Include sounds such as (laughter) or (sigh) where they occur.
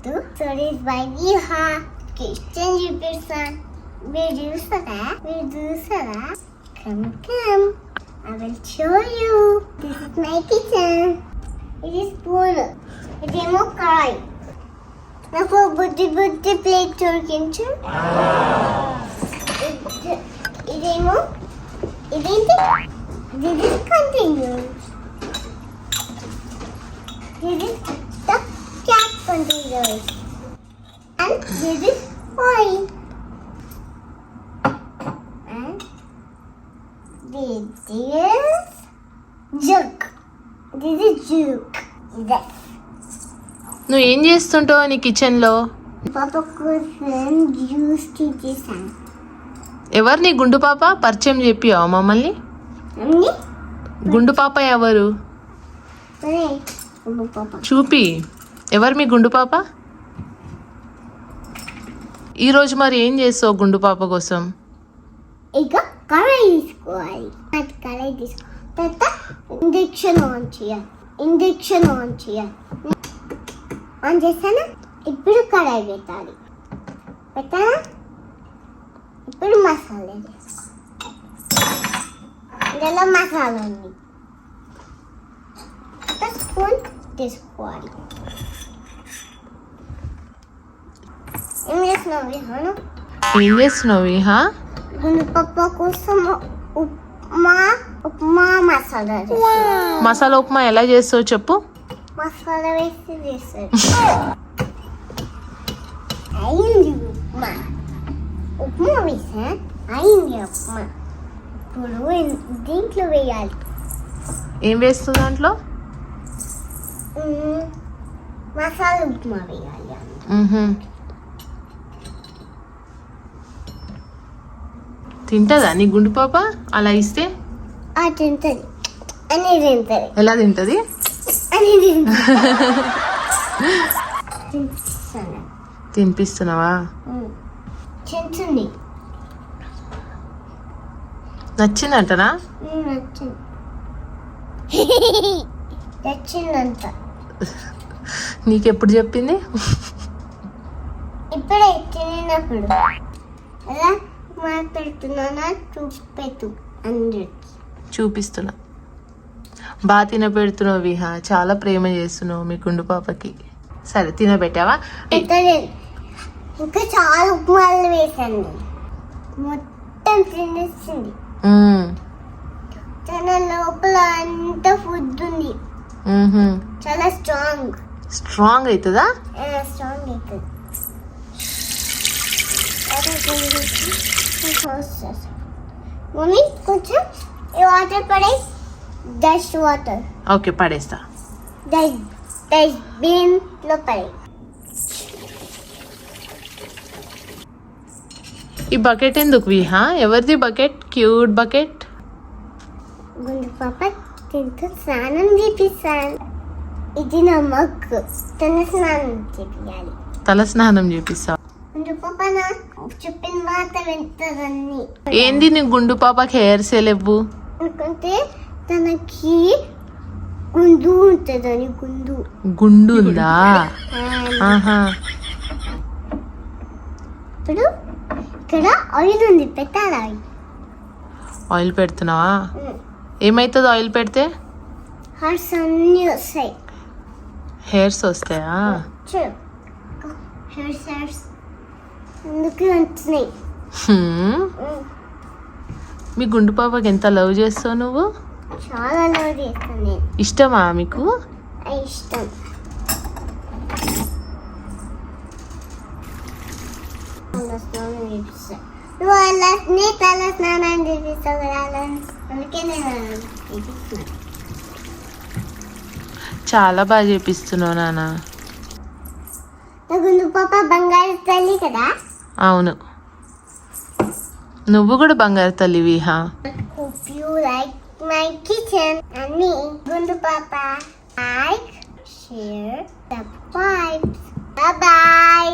oldu. Soruyu ben İha. Geçten yürürsen. Veriyorsa veriyorsa come. I will show you. This is my kitchen. It is blue. It is more cry. Now for buddy buddy play your kitchen. It is more. It is. This is continue. Containers. And this is oil. And this is jug. This is jug. This. నువ్వు ఏం చేస్తుంటావు నీ కిచెన్లో పాప కోసం juice ఎవరు నీ గుండు పాప పరిచయం చెప్పావా మమ్మల్ని గుండు పాప ఎవరు చూపి ఎవరు మీ గుండు పాప? ఈరోజు మరి ఏం చేస్తావు గుండు పాప కోసం? ఇక కళాయి తీసుకోవాలి. అది కళాయి తీసుకో. తర్వాత ఇంజక్షన్ ఆన్ చేయాలి. ఇంజక్షన్ ఆన్ చేయాలి. ఆన్ చేస్తానా ఇప్పుడు కళాయి పెట్టాలి. పెట్టానా ఇప్పుడు మసాలా ఇందులో మసాలా ఉంది. ఒక స్పూన్ తీసుకోవాలి ఏం చేస్తున్నావు విహాను ఏం చేస్తున్నావు విహా మన పప్ప కోసం ఉప్మా ఉప్మా మసాలా చేస్తాను. మసాలా ఉప్మా ఎలా చేస్తావు చెప్పు. మసాలా వేసి చేస్తారు అయింది ఉప్మా. ఉప్మా వేసా? అయింది ఉప్మా. ఇప్పుడు దీంట్లో వేయాలి. ఏం వేస్తుంది దాంట్లో. మసాలా ఉప్మా వేయాలి. తింటదా నీ గుండు పాప? అలా ఇస్తే? ఆ తింటది. అని తింటది. ఎలా తింటది? అని. తినిపిస్తున్నావా. తింటుంది. నచ్చిందంటనా? నచ్చింది. (laughs) నచ్చిందంట. నీకెప్పుడు చెప్పింది? ఇప్పుడే తినినప్పుడు. ఎలా? మాట్లాడుతున్నానా? చూపెట్టు అందరికి. చూపిస్తున్నా. బాగా తినబెడుతున్నావు విహా. చాలా ప్రేమ చేస్తున్నావు మీ గుండు పాపకి. సరే తినబెట్టావా? ఇంకా చాలా ఉప్మాలు వేసాను. మొత్తం తినేసింది. తన లోపల అంత ఫుడ్ ఉంది. చాలా స్ట్రాంగ్ స్ట్రాంగ్ అవుతుందా స్ట్రాంగ్ అవుతుంది మమ్మీ కొంచెం ఈ వాటర్ పడే డస్ట్ వాటర్ ఓకే పడేస్తా డస్ట్ డస్ట్ బిన్లో పడే ఈ బకెట్ ఎందుకు విహా? ఎవరిది బకెట్ క్యూట్ బకెట్ గుండు పాప తింటూ స్నానం చేపిస్తాను. ఇది నా మగ్ తన స్నానం చేపియాలి. తల స్నానం చేపిస్తా. గుండు పాప నా చెప్పిన మాట వింటదని ఏంది నీ గుండు పాపకి హెయిర్స్ లేవు అనుకుంటే తనకి గుండు ఉంటుందని గుండు. గుండు ఉందా? ఆహా. ఇప్పుడు ఇక్కడ ఆయిల్ ఉంది పెట్టాలి ఆయిల్ పెడుతున్నావా? ఏమవుతుంది ఆయిల్ పెడితే? హార్స్ అన్నీ వస్తాయి. హెయిర్స్ వస్తాయా? హెయిర్స్ హెయిర్స్ అందుకు హ్మ్. మీ గుండు పాపకి ఎంత లవ్ చేస్తావు నువ్వు? చాలా లవ్ చేస్తాను నేను. ఇష్టమా మీకు? ఇష్టం. తల స్నానం చేపిస్తా. నువ్వు అలా నీ తల స్నానం చేపిస్తావు కదా అలా. అందుకే నేను చేపిస్తున్నా. చాలా బాగా చేపిస్తున్నావు నాన్న నువ్వు పాప బంగారు తల్లి కదా? అవును నువ్వు కూడా బంగారు తల్లి Viha Hope you like my kitchen. Ani, Gundu Papa. Like, share, subscribe. Bye bye.